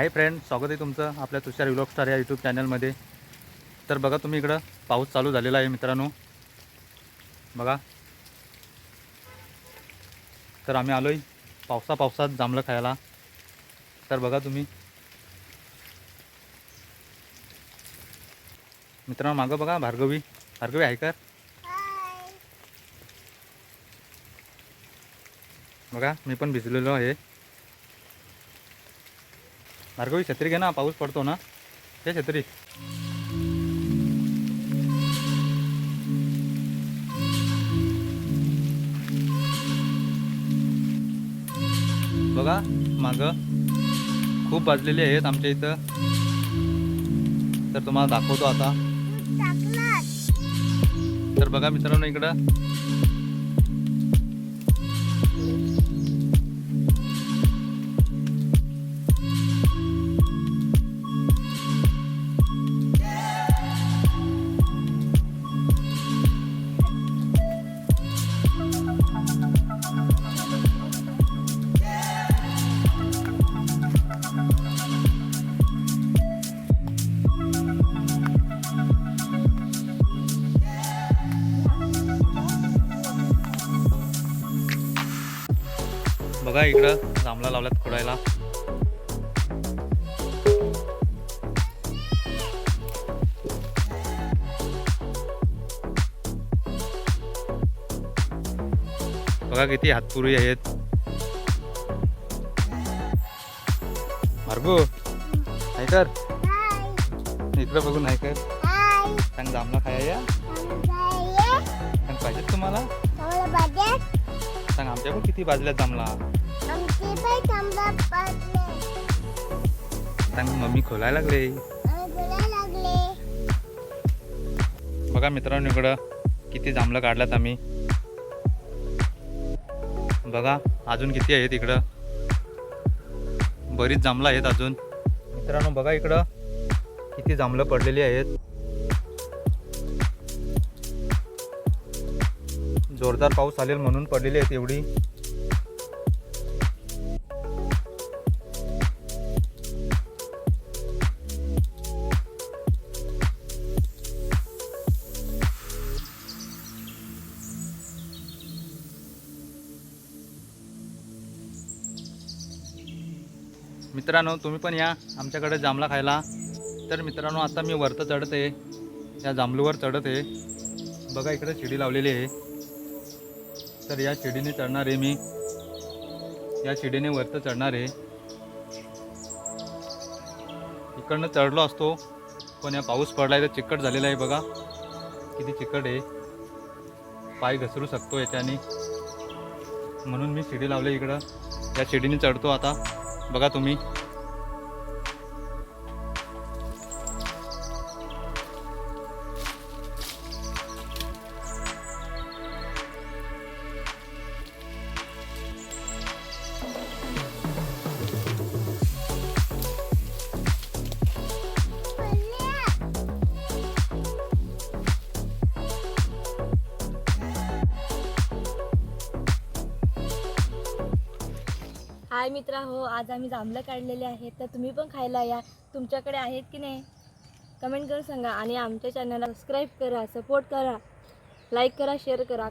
Hi friend स्वागत आहे तुमचं आपल्या तुषार व्लॉग स्टार या यूट्यूब चॅनलमध्ये. तर बघा तुम्ही इकडं पाऊस चालू झालेला आहे मित्रांनो. बघा. तर आम्ही आलो आहे पावसा पावसात जांभळं खायला. तर बघा तुम्ही. मित्रांनो मागं बघा भार्गवी. भार्गवी आहे का? बघा मी पण भिजलेलो आहे. भार्गवी छत्री घे ना पाऊस पडतो ना। ते छत्री। बघा माग खूप वाजलेली आहेत आमच्या इथं. तर तुम्हाला दाखवतो आता. तर बघा मित्रांनो इकडं. बघा इकडं जांभळा लावल्यात खोडायला. बघा किती हातपुरी आहेत. मार्गो नाही कर इकडं बघून नाही कर सांग जांभळा खाया या. पाहिजेत तुम्हाला? सांग आमच्या पण किती बाजल्यात जांभळा सांग मम्मी खोलायला लागले. बघा मित्रांनो इकडं किती जांभळं काढल्यात आम्ही. बघा अजून किती आहेत इकडं. बरीच जांभळं आहेत अजून. मित्रांनो बघा इकडं किती जांभळं पडलेली आहेत. जोरदार पाऊस आलेल म्हणून पडलेली आहेत एवढी मित्रांनो तुम्ही पण या आमच्याकडे जांभळा खायला. तर मित्रांनो आता मी वरतं चढत आहे. या जांभळूवर चढत आहे. बघा इकडे शिडी लावलेली आहे. तर या शिडीने चढणार आहे मी. या शिडीने वरतं चढणार. आहे इकडनं चढलो असतो पण या पाऊस पडलाय तर चिकट झालेला आहे बघा. किती चिकट आहे. पाय घसरू शकतो याच्याने. म्हणून मी शिडी लावले इकडं. या शिडीने चढतो आता. बघा तुम्ही. हाय मित्रा हो आज आम्ही जांभळं काढलेले आहेत. तर तुम्ही पण खायला या. तुमच्याकडे आहेत की नाही? कमेंट करून सांगा आणि आमच्या चॅनलला सबस्क्राईब करा सपोर्ट करा. लाईक करा शेअर करा.